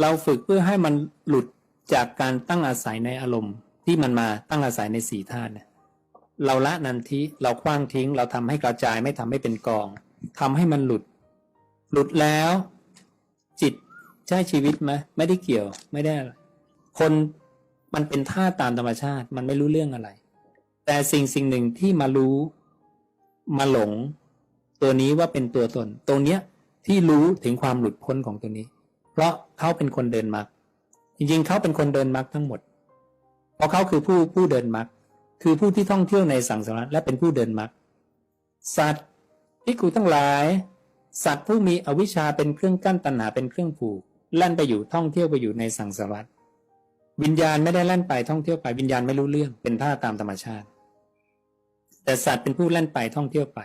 เราฝึกเพื่อให้มันหลุดจากการตั้งอาศัยในอารมณ์ ที่มันมาตั้งอาศัยในสี่ธาตุเนี่ยเราละนันทิเราคว้างทิ้ง เราทำให้กระจายไม่ทำให้เป็นกองทำให้มันหลุด หลุดแล้ว จิตใช่ชีวิตไหมไม่ได้เกี่ยว ไม่ได้คนมันเป็นท่าตุตามธรรมชาติ มันไม่รู้เรื่องอะไร แต่สิ่งสิ่งหนึ่งที่มารู้มาหลง ตัวนี้ว่าเป็นตัวตน ตรงเนี้ยที่รู้ถึงความหลุดพ้นของตัวนี้ เพราะเขาเป็นคนเดินมรรคจริงๆ เขาเป็นคนเดินมรรคทั้งหมด เพราะเขาคือผู้ผู้เดินมรรคคือผู้ที่ท่องเที่ยวในสังสารวัฏและเป็นผู้เดินมรรคสัตว์ที่กูทั้งหลาย สัตว์ผู้มีอวิชชาเป็นเครื่องกั้นตัณหาเป็นเครื่องผูกแล่นไปอยู่ท่องเที่ยวไปอยู่ในสังสารวัฏวิญญาณไม่ได้แล่นไปท่องเที่ยวไปวิญญาณไม่รู้เรื่องเป็นท่าตามธรรมชาติ แต่สัตว์เป็นผู้แล่นไปท่องเที่ยวไป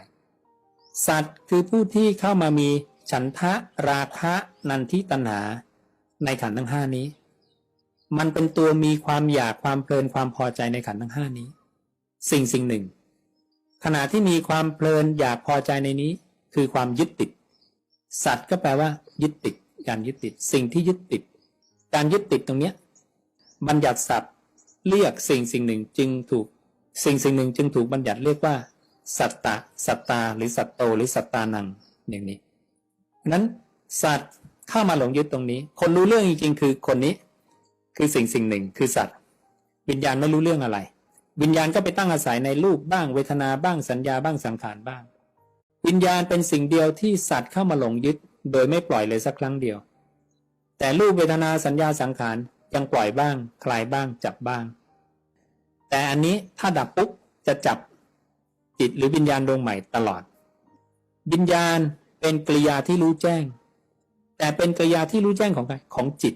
สัตว์คือผู้ที่เข้ามามี ฉันทะราคะนันทิตัณหาในขันธ์ทั้งห้านี้ มันเป็นตัวมีความอยากความเพลินความพอใจในขันธ์ทั้งห้านี้ สิ่งสิ่งหนึ่ง ขณะที่มีความเพลินอยากพอใจในนี้ คือความยึดติด สัตว์ก็แปลว่า ยึดติด การยึดติด สิ่งที่ยึดติด การยึดติดตรงเนี้ยบัญญัติศัพท์เรียกสิ่งสิ่งหนึ่งจึงถูก สิ่งสิ่งหนึ่งจึงถูกบัญญัติเรียกว่า สัตตะ สัตตา หรือสัตโต หรือสัตตานังอย่างนี้ นั้นสัตว์เข้ามาหลงยึดตรงนี้ คนรู้เรื่องจริงๆ คือคนนี้ คือสิ่งสิ่งหนึ่ง คือสัตว์ วิญญาณไม่รู้เรื่องอะไร วิญญาณก็ไปตั้งอาศัยในรูปบ้างเวทนาบ้างสัญญาบ้างสังขารบ้าง วิญญาณเป็นสิ่งเดียวที่สัตว์เข้ามาหลงยึด โดยไม่ปล่อยเลยสักครั้งเดียว แต่รูปเวทนาสัญญาสังขารยังปล่อยบ้าง คลายบ้าง จับบ้าง แต่อันนี้ถ้าดับปุ๊บจะจับจิตหรือวิญญาณดวงใหม่ตลอด วิญญาณ เป็นกริยาที่รู้แจ้ง แต่เป็นกริยาที่รู้แจ้งของใครของจิต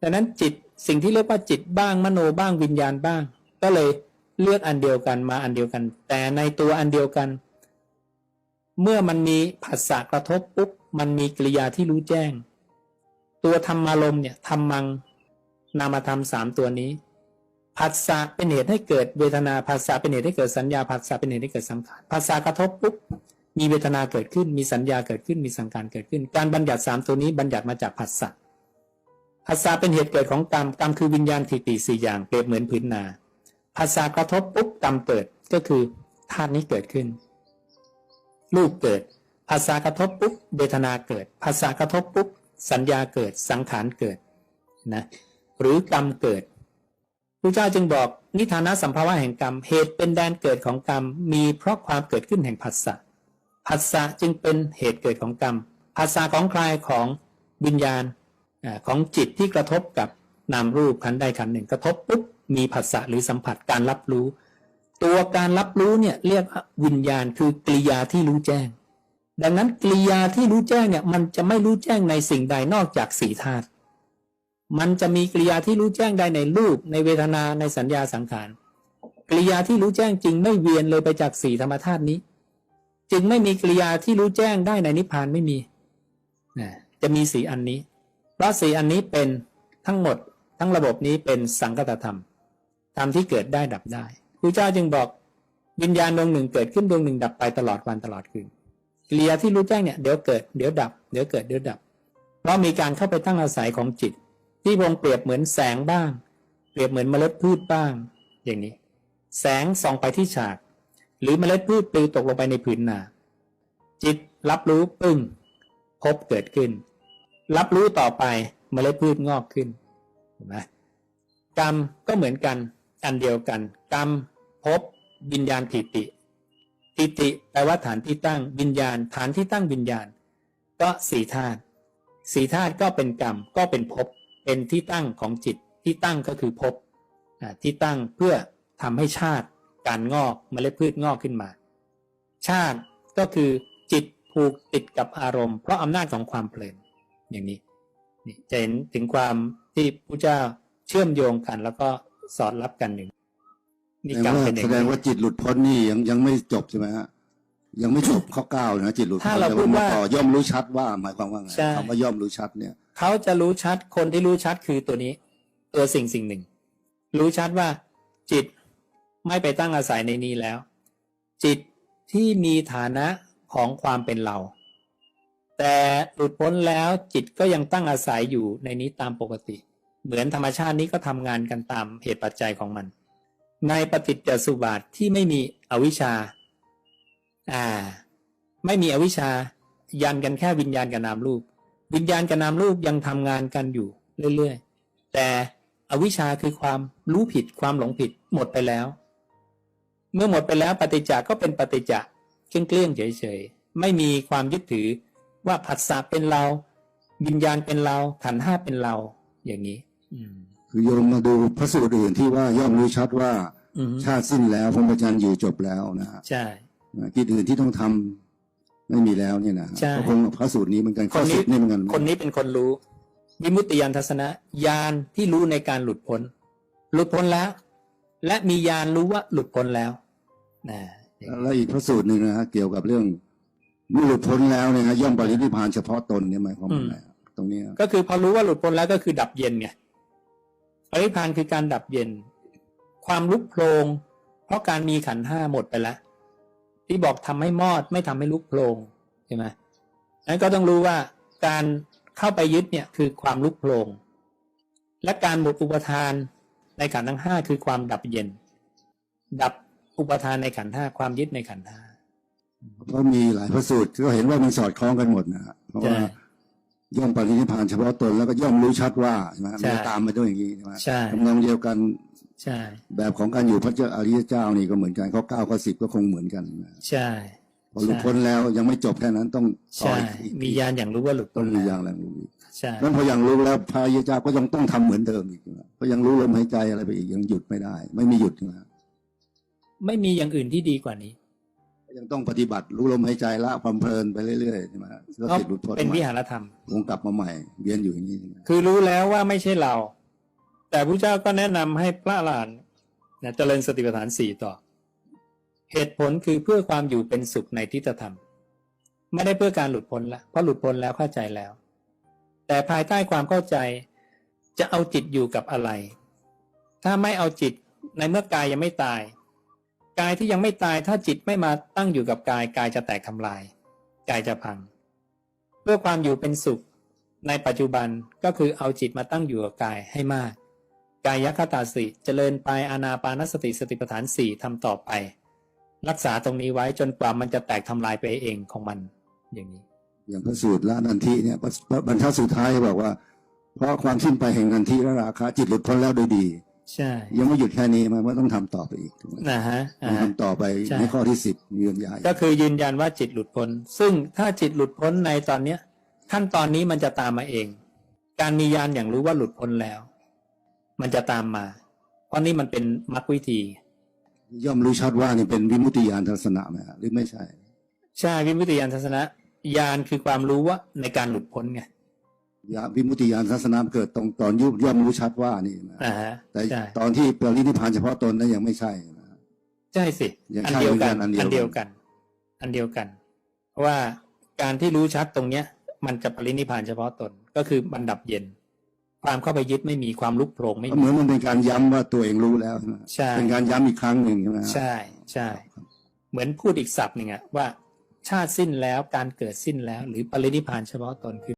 ดังนั้นจิตสิ่งที่เรียกว่าจิตบ้างมโนบ้างวิญญาณบ้าง ก็เลยเลือกอันเดียวกันมาอันเดียวกัน แต่ในตัวอันเดียวกัน เมื่อมันมีผัสสะกระทบปุ๊บมันมีกริยาที่รู้แจ้ง ตัวธรรมารมเนี่ยธรรมังนามธรรมสามตัวนี้ผัสสะเป็นเหตุให้เกิดเวทนาผัสสะเป็นเหตุให้เกิดสัญญาผัสสะเป็นเหตุให้เกิดสังขารผัสสะกระทบปุ๊บ มีเวทนาเกิดขึ้น มีสัญญาเกิดขึ้น มีสังขารเกิดขึ้น การบัญญัติสามตัวนี้บัญญัติมาจากผัสสะ ผัสสะเป็นเหตุเกิดของกรรม กรรมคือวิญญาณทิฏฐิสี่อย่าง เปรียบเหมือนพื้นนา ผัสสะกระทบปุ๊บกรรมเกิด ก็คือธาตุนี้เกิดขึ้น รูปเกิดภาษากระทบปุ๊บ เวทนาเกิดภาษากระทบปุ๊บ สัญญาเกิด สังขารเกิด นะ หรือกรรมเกิดพระเจ้าจึงบอกนิทานะสัมภาวะแห่งกรรม เหตุเป็นแดนเกิดของกรรม มีเพราะความเกิดขึ้นแห่งผัสสะ ผัสสะจึงเป็นเหตุเกิดของกรรมผัสสะของใครของวิญญาณของจิตที่กระทบกับนามรูปขันใดขันหนึ่ง กระทบปุ๊บมีผัสสะหรือสัมผัสการรับรู้ ตัวการรับรู้เนี่ยเรียกวิญญาณคือกริยาที่รู้แจ้ง ดังนั้นกริยาที่รู้แจ้งเนี่ยมันจะไม่รู้แจ้งในสิ่งใดนอกจากสี่ธาตุมันจะมีกริยาที่รู้แจ้งได้ในรูป ในเวทนาในสัญญาสังขารกริยาที่รู้แจ้งจริงไม่เวียนเลยไปจากสี่ธรรมธาตุนี้ จึงไม่มีกิริยาที่รู้แจ้งได้ในนิพพานไม่มีนะจะมีสี่อันนี้ เพราะสี่อันนี้เป็นทั้งหมดทั้งระบบนี้เป็นสังคตธรรมธรรมที่เกิดได้ดับได้พระเจ้าจึงบอกวิญญาณดวงหนึ่งเกิดขึ้นดวงหนึ่งดับไปตลอดวันตลอดคืนกิริยาที่รู้แจ้งเนี่ยเดี๋ยวเกิดเดี๋ยวดับเดี๋ยวเกิดเดี๋ยวดับ เพราะมีการเข้าไปตั้งอาศัยของจิต ที่พงเปรียบเหมือนแสงบ้าง เปรียบเหมือนเมล็ดพืชบ้าง อย่างนี้ แสงส่องไปที่ฉาก หรือเมล็ดพืชปลิวตกลงไปในผืนนา จิตรับรู้ปึ้งพบเกิดขึ้น รับรู้ต่อไปเมล็ดพืชงอกขึ้นเห็นไหมกรรมก็เหมือนกันอันเดียวกัน กรรมพบวิญญาณทิฏฐิทิฏฐิแปลว่าฐานที่ตั้งวิญญาณ ฐานที่ตั้งวิญญาณ ก็สี่ธาตุสี่ธาตุก็เป็นกรรมก็เป็นภพเป็นที่ตั้งของจิตที่ตั้งก็คือภพอ่าที่ตั้งเพื่อทำให้ชาติ การงอกเมล็ดพืชงอกขึ้นมา ชาติก็คือจิตผูกติดกับอารมณ์เพราะอำนาจของความเพลินอย่างนี้นี่จะเห็นถึงความที่พระเจ้าเชื่อมโยงกัน แล้วก็สอดรับกันหนึ่งนี่แสดกรรมงว่าเป็นอย่าแสงดงนี้ว่าจิตหลุดพ้นนี่ยังยังไม่จบใช่ไหมฮะยังไม่จบข้อเก้านะจิตหลุดพ้ถ้านเราแต่พูดว่าต่อย่อมรู้ชัดว่าหมายความว่าไงใช่คำว่าย่อมรู้ชัดเนี่ยเขาจะรู้ชัดคนที่รู้ชัดคือตัวนี้ ตัวสิ่งสิ่งหนึ่ง รู้ชัดว่าจิต ไม่ไปตั้งอาศัยในนี้แล้ว จิตที่มีฐานะของความเป็นเรา แต่หลุดพ้นแล้วจิตก็ยังตั้งอาศัยอยู่ในนี้ตามปกติ เหมือนธรรมชาตินี้ก็ทำงานกันตามเหตุปัจจัยของมัน ในปฏิจจสุบาทที่ไม่มีอวิชชา อ่า ไม่มีอวิชชา ยันกันแค่วิญญาณกับนามรูป วิญญาณกับนามรูปยังทำงานกันอยู่เรื่อยๆ แต่อวิชชาคือความรู้ผิดความหลงผิดหมดไปแล้ว เมื่อหมดไปแล้วปฏิจจาก็เป็นปฏิจจะเกลี้ยงๆเฉยๆ ไม่มีความยึดถือว่าผัสสะเป็นเราวิญญาณเป็นเราขันธ์ห้าเป็นเรา อย่างนี้อืมคือโยมมาดูพระสูตรอื่นที่ว่าย่อมรู้ชัดว่าอืมชาติสิ้นแล้วพรหมจรรย์อยู่จบแล้วนะฮะใช่กิจอื่นที่ต้องทำไม่มีแล้วเนี่ยนะฮะใช่ก็คงพระสูตรนี้เหมือนกันคข้อนนี้สิบนี่เหมือนกันคนนี้เป็นคนรู้วิมุตติยานทัศนะญาณที่รู้ในการหลุดพ้น หลุดพ้นแล้ว และมีญาณรู้ว่าหลุดพ้นแล้วนะอย่างนี้แล้วอีกพระสูตรหนึ่งนะฮะเกี่ยวกับเรื่องเมื่อหลุดพ้นแล้วเนี่ยฮะย่อมปรินิพพานเฉพาะตนเนี่ยหมายความว่าไงฮะตรงนี้ฮะก็คือพอรู้ว่าหลุดพ้นแล้วก็คือดับเย็นไงปรินิพพานคือการดับเย็น ความลุกโพลงเพราะการมีขันธ์ห้าหมดไปแล้วที่บอกทำให้มอดไม่ทำให้ลุกโพลงใช่ไหมนั้นก็ต้องรู้ว่าการเข้าไปยึดเนี่ยคือความลุกโพลงและการหมดอุปทาน ในขันธ์ทั้งห้าคือความดับเย็น ดับอุปทานในขันธ์ห้าความยึดในขันธ์ห้าเพราะมีหลายพระสูตรก็เห็นว่ามันสอดคล้องกันหมดนะฮะเพราะว่าใช่ย่อมปรินิพพานเฉพาะตนแล้วก็ย่อมรู้ชัดว่าใช่ไหมใช่มันตามมาด้วยอย่างนี้ใช่ไหมใช่ทำนองเดียวกันใช่ แบบของการอยู่พระเจ้าอริยเจ้านี่ก็เหมือนกันข้อเก้าข้อสิบก็คงเหมือนกันนะใช่ พอหลุดพ้นแล้วยังไม่จบแค่นั้นต้องต่อใช่อีกมีญาณอย่างรู้ว่าหลุดต้พ้องนมีแล้วอย่างแรงรู้อีกใช่นั้นพอยังรู้แล้วพระอริยเจ้าก็ยังต้องทำเหมือนเดิมอีกนะก็ยังรู้ลมหายใจอะไรไปอีกยังหยุดไม่ได้ ไม่มีหยุดนะไม่มีอย่างอื่นที่ดีกว่านี้ยังต้องปฏิบัติรู้ลมหายใจละความเพลินไปเรื่อยๆใช่ไหมก็ก็ติดหลุดพ้นเป็นวิใหม่หารธรรมวงกลับมาใหม่เวียนอยู่อย่างนี้ใช่ไหมคือรู้แล้วว่าไม่ใช่เรา แต่พระเจ้าก็แนะนำให้พระอรหันต์นะเจริญสติปัฏฐานสี่ต่อ เหตุผลคือเพื่อความอยู่เป็นสุขในทิฏฐธรรม ไม่ได้เพื่อการหลุดพ้นละเพราะหลุดพ้นแล้วเข้าใจแล้ว แต่ภายใต้ความเข้าใจจะเอาจิตอยู่กับอะไร ถ้าไม่เอาจิตในเมื่อกายยังไม่ตาย กายที่ยังไม่ตายถ้าจิตไม่มาตั้งอยู่กับกายกายจะแตกทำลาย กายจะพัง เพื่อความอยู่เป็นสุข ในปัจจุบันก็คือเอาจิตมาตั้งอยู่กับกายให้มาก กายคตาสิเจริญไปอานาปานสติสติปัฏฐานสี่ทำต่อไป รักษาตรงนี้ไว้จนกว่ามันจะแตกทำลายไปเองของมันอย่างนี้ อย่างพระสูตรละนันทิเนี่ยบรรทัดสุดท้ายบอกว่า เพราะความสิ้นไปแห่งนันทิและราคะจิตหลุดพ้นแล้วโดยดี ใช่ ยังไม่หยุดแค่นี้มันก็ต้องทำต่อไปอีกถูกไหมนะฮะต้อ่าองทำต่อไปใช่ในข้อที่สิบยืนย้ายก็คือยืนยันว่าจิตหลุดพ้น ซึ่งถ้าจิตหลุดพ้นในตอนเนี้ยขั้นตอนนี้มันจะตามมาเอง การมียานอย่างรู้ว่าหลุดพ้นแล้ว มันจะตามมา เพราะนี่มันเป็นมรรควิธี ย่อมรู้ชัดว่านี่เป็นวิมุตติญาณทัศนะไหมฮะหรือไม่ใช่ ใช่วิมุตติยานทัศนะยานคือความรู้ว่าในการหลุดพ้นไงยาวิมุตติญาณทัศนะเกิดตรงตอนยุบย่อมรู้ชัดว่านี่นะอ่าฮะแต่ใช่ตอนที่ปรินิพพานเฉพาะตนนั้นยังไม่ใช่นะใช่สิอย่างอันใช่เดียวกันเหมือนกันอันเดียวอันเดียวกัน อันเดียวกันเพราะว่าการที่รู้ชัดตรงเนี้ย มันจะปรินิพพานเฉพาะตนก็คือมันดับเย็น ความเข้าไปยึดไม่มีความลุกโผล่ไม่ก็มีเหมือนมันเป็นการย้ำว่าตัวเองรู้แล้วใช่ไหมใช่เป็นการย้ำอีกครั้งหนึ่งใช่ไหมฮะใช่ใช่เหมือนพูดอีกศัพท์หนึ่งอะว่าชาติสิ้นแล้วการเกิดสิ้นแล้ว หรือปรินิพพานเฉพาะตนคือ